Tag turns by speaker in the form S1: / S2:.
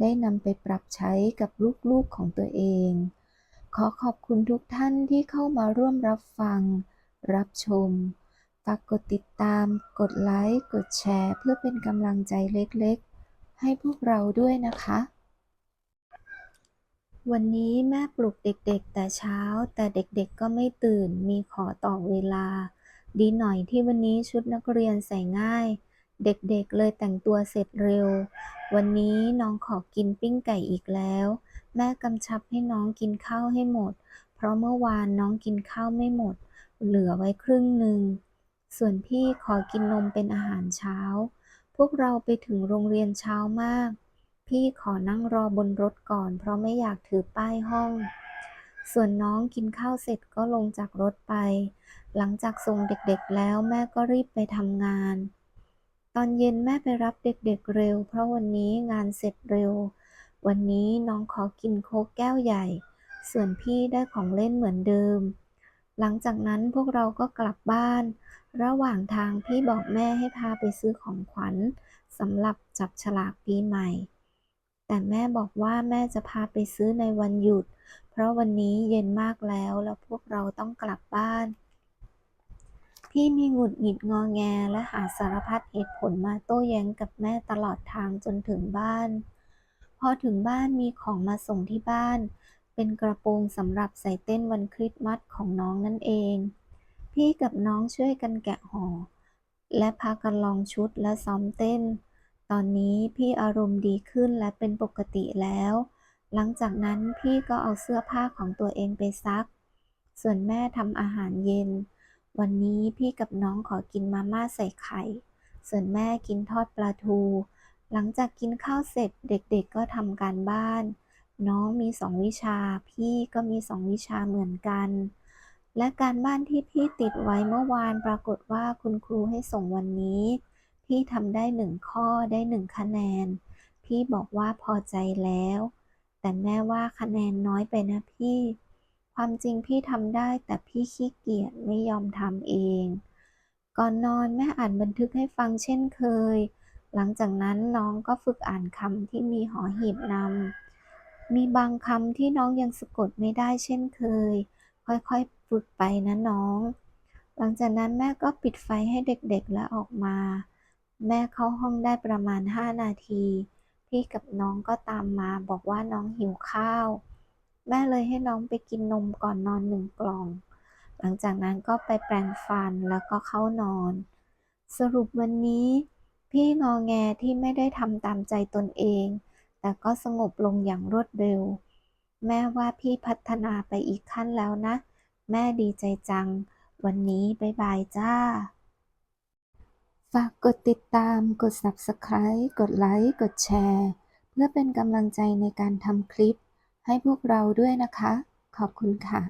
S1: ได้นำไปปรับใช้กับลูกๆของตัวเอง ขอขอบคุณทุกท่านที่เข้ามาร่วมรับฟัง รับชม ฝากกดติดตาม กดไลค์ กดแชร์ เพื่อเป็นกำลังใจเล็กๆ ให้พวกเราด้วยนะคะ วันนี้แม่ปลุกเด็กๆ แต่เช้า แต่เด็กๆก็ไม่ตื่น มีขอต่อเวลา ดีหน่อยที่วันนี้ชุดนักเรียนใส่ง่าย เด็กๆเลยแต่งตัวเสร็จเร็ว วันนี้น้องขอกินปิ้งไก่อีกแล้ว แม่กำชับให้น้องกินข้าวให้หมด เพราะเมื่อวานน้องกินข้าวไม่หมด เหลือไว้ครึ่งหนึ่ง ส่วนพี่ขอกินนมเป็นอาหารเช้า พวกเราไปถึงโรงเรียนเช้ามาก พี่ขอนั่งรอบนรถก่อน เพราะไม่อยากถือป้ายห้อง ส่วนน้องกินข้าวเสร็จก็ลงจากรถไป หลังจากส่งเด็กๆแล้วแม่ก็รีบไปทำงาน ตอนเย็นแม่ไปรับเด็กๆเร็ว เพราะวันนี้งานเสร็จเร็ว วันนี้น้องขอกินโค้กแก้วใหญ่ ส่วนพี่ได้ของเล่นเหมือนเดิม หลังจากนั้นพวกเราก็กลับบ้าน ระหว่างทางพี่บอกแม่ให้พาไปซื้อของขวัญสำหรับจับฉลากปีใหม่ แต่แม่บอกว่าแม่จะพาไปซื้อในวันหยุด เพราะวันนี้เย็นมากแล้วแล้วพวกเราต้องกลับบ้าน พี่มีหงุดหงิดงอแงและหาสารพัดเหตุผลมาโต้แย้งกับแม่ตลอดทางจนถึงบ้าน พอถึงบ้านมีของมาส่งที่บ้าน เป็นกระโปรงสำหรับใส่เต้นวันคริสต์มาสของน้องนั่นเอง พี่กับน้องช่วยกันแกะห่อและพากันลองชุดและซ้อมเต้น ตอนนี้พี่อารมณ์ดีขึ้นและเป็นปกติแล้ว หลังจากนั้นพี่ก็เอาเสื้อผ้าของตัวเองไปซัก ส่วนแม่ทำอาหารเย็น วันนี้พี่กับน้องขอกินมาม่าใส่ไข่ ส่วนแม่กินทอดปลาทู หลังจากกินข้าวเสร็จเด็กๆก็ทำการบ้าน น้องมีสองวิชา พี่ก็มีสองวิชาเหมือนกัน และการบ้านที่พี่ติดไว้เมื่อวานปรากฏว่าคุณครูให้ส่งวันนี้ พี่ทำได้หนึ่งข้อได้หนึ่งคะแนน พี่บอกว่าพอใจแล้ว แต่แม่ว่าคะแนนน้อยไปนะพี่ ความจริงพี่ทำได้แต่พี่ขี้เกียจไม่ยอมทำเอง ก่อนนอนแม่อ่านบันทึกให้ฟังเช่นเคย หลังจากนั้นน้องก็ฝึกอ่านคำที่มีหอหีบนำ มีบางคำที่น้องยังสะกดไม่ได้เช่นเคย ค่อยๆฝึกไปนะน้อง หลังจากนั้นแม่ก็ปิดไฟให้เด็กๆและออกมา แม่เข้าห้องได้ประมาณ 5 นาที พี่กับน้องก็ตามมาบอกว่าน้องหิวข้าว แม่เลยให้น้องไปกินนมก่อนนอนหนึ่งกล่อง หลังจากนั้นก็ไปแปรงฟันแล้วก็เข้านอน สรุปวันนี้ พี่งอแงที่ไม่ได้ทำตามใจตนเอง แต่ก็สงบลงอย่างรวดเร็ว แม่ว่าพี่พัฒนาไปอีกขั้นแล้วนะ แม่ดีใจจัง วันนี้บ๊ายบายจ้า ฝากกดติดตาม กด Subscribe กดไลค์ กดแชร์ เพื่อเป็นกำลังใจในการทำคลิป ให้พวกเราด้วยนะคะ ขอบคุณค่ะ